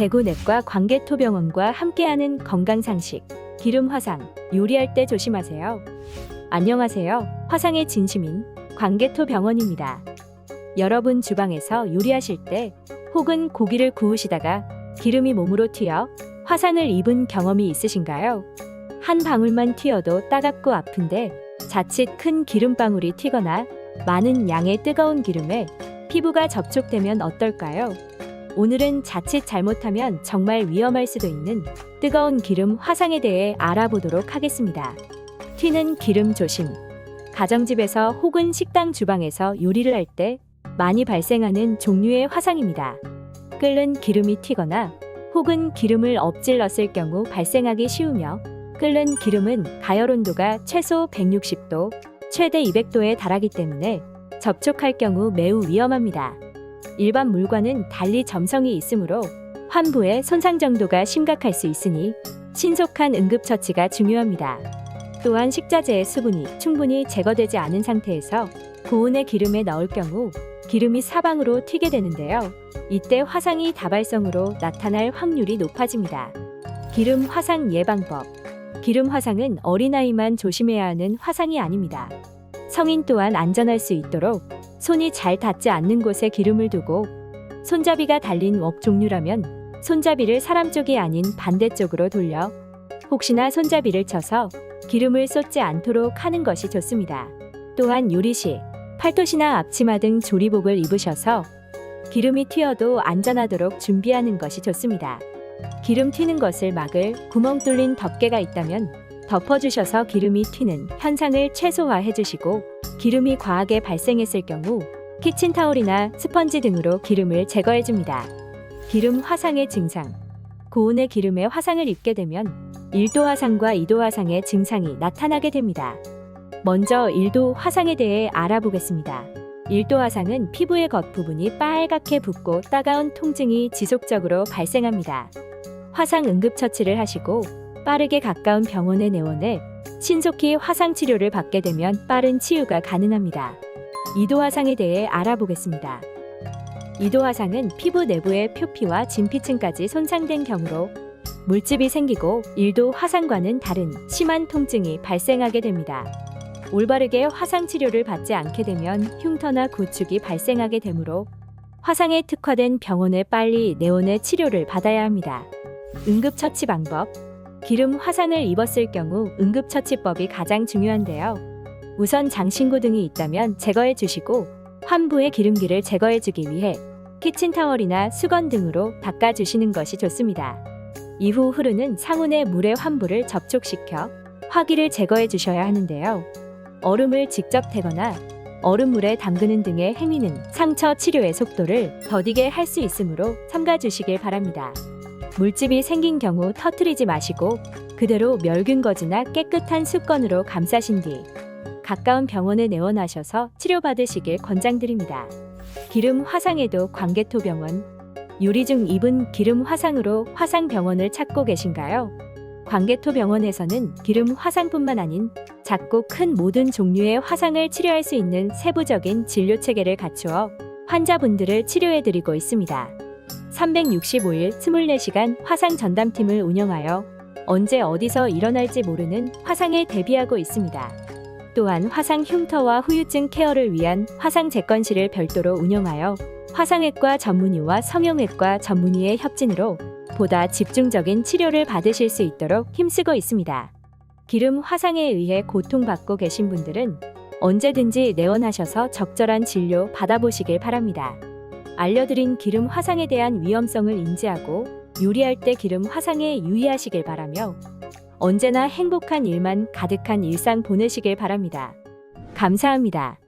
대구내과 광개토병원과 함께하는 건강상식 기름 화상 요리할 때 조심하세요. 안녕하세요. 화상의 진심인 광개토병원입니다. 여러분 주방에서 요리하실 때 혹은 고기를 구우시다가 기름이 몸으로 튀어 화상을 입은 경험이 있으신가요? 한 방울만 튀어도 따갑고 아픈데 자칫 큰 기름방울이 튀거나 많은 양의 뜨거운 기름에 피부가 접촉되면 어떨까요? 오늘은 자칫 잘못하면 정말 위험할 수도 있는 뜨거운 기름 화상에 대해 알아보도록 하겠습니다. 튀는 기름 조심. 가정집에서 혹은 식당 주방에서 요리를 할 때 많이 발생하는 종류의 화상입니다. 끓는 기름이 튀거나 혹은 기름을 엎질렀을 경우 발생하기 쉬우며 끓는 기름은 가열 온도가 최소 160도, 최대 200도에 달하기 때문에 접촉할 경우 매우 위험합니다. 일반 물과는 달리 점성이 있으므로 환부의 손상 정도가 심각할 수 있으니 신속한 응급처치가 중요합니다. 또한 식자재의 수분이 충분히 제거되지 않은 상태에서 고온의 기름에 넣을 경우 기름이 사방으로 튀게 되는데요. 이때 화상이 다발성으로 나타날 확률이 높아집니다. 기름 화상 예방법. 기름 화상은 어린아이만 조심해야 하는 화상이 아닙니다. 성인 또한 안전할 수 있도록 손이 잘 닿지 않는 곳에 기름을 두고 손잡이가 달린 웍 종류라면 손잡이를 사람 쪽이 아닌 반대쪽으로 돌려 혹시나 손잡이를 쳐서 기름을 쏟지 않도록 하는 것이 좋습니다. 또한 요리 시 팔토시나 앞치마 등 조리복을 입으셔서 기름이 튀어도 안전하도록 준비하는 것이 좋습니다. 기름 튀는 것을 막을 구멍 뚫린 덮개가 있다면 덮어주셔서 기름이 튀는 현상을 최소화해 주시고 기름이 과하게 발생했을 경우 키친타올이나 스펀지 등으로 기름을 제거해 줍니다. 기름 화상의 증상 고온의 기름에 화상을 입게 되면 1도 화상과 2도 화상의 증상이 나타나게 됩니다. 먼저 1도 화상에 대해 알아보겠습니다. 1도 화상은 피부의 겉부분이 빨갛게 붓고 따가운 통증이 지속적으로 발생합니다. 화상 응급처치를 하시고 빠르게 가까운 병원에 내원해 신속히 화상 치료를 받게 되면 빠른 치유가 가능합니다. 2도 화상에 대해 알아보겠습니다. 2도 화상은 피부 내부의 표피와 진피층까지 손상된 경우로 물집이 생기고 1도 화상과는 다른 심한 통증이 발생하게 됩니다. 올바르게 화상 치료를 받지 않게 되면 흉터나 구축이 발생하게 되므로 화상에 특화된 병원에 빨리 내원해 치료를 받아야 합니다. 응급처치 방법 기름 화상을 입었을 경우 응급처치법이 가장 중요한데요. 우선 장신구 등이 있다면 제거해 주시고 환부의 기름기를 제거해 주기 위해 키친타월이나 수건 등으로 닦아 주시는 것이 좋습니다. 이후 흐르는 상온의 물에 환부를 접촉시켜 화기를 제거해 주셔야 하는데요. 얼음을 직접 태거나 얼음물에 담그는 등의 행위는 상처 치료의 속도를 더디게 할 수 있으므로 삼가 주시길 바랍니다. 물집이 생긴 경우 터트리지 마시고 그대로 멸균거즈나 깨끗한 수건으로 감싸신 뒤 가까운 병원에 내원하셔서 치료받으시길 권장드립니다. 기름 화상에도 광개토 병원 요리 중 입은 기름 화상으로 화상 병원을 찾고 계신가요? 광개토 병원에서는 기름 화상뿐만 아닌 작고 큰 모든 종류의 화상을 치료할 수 있는 세부적인 진료 체계를 갖추어 환자분들을 치료해 드리고 있습니다. 365일 24시간 화상 전담팀을 운영하여 언제 어디서 일어날지 모르는 화상에 대비하고 있습니다. 또한 화상 흉터와 후유증 케어를 위한 화상 재건실을 별도로 운영하여 화상외과 전문의와 성형외과 전문의의 협진으로 보다 집중적인 치료를 받으실 수 있도록 힘쓰고 있습니다. 기름 화상에 의해 고통받고 계신 분들은 언제든지 내원하셔서 적절한 진료 받아보시길 바랍니다. 알려드린 기름 화상에 대한 위험성을 인지하고 요리할 때 기름 화상에 유의하시길 바라며 언제나 행복한 일만 가득한 일상 보내시길 바랍니다. 감사합니다.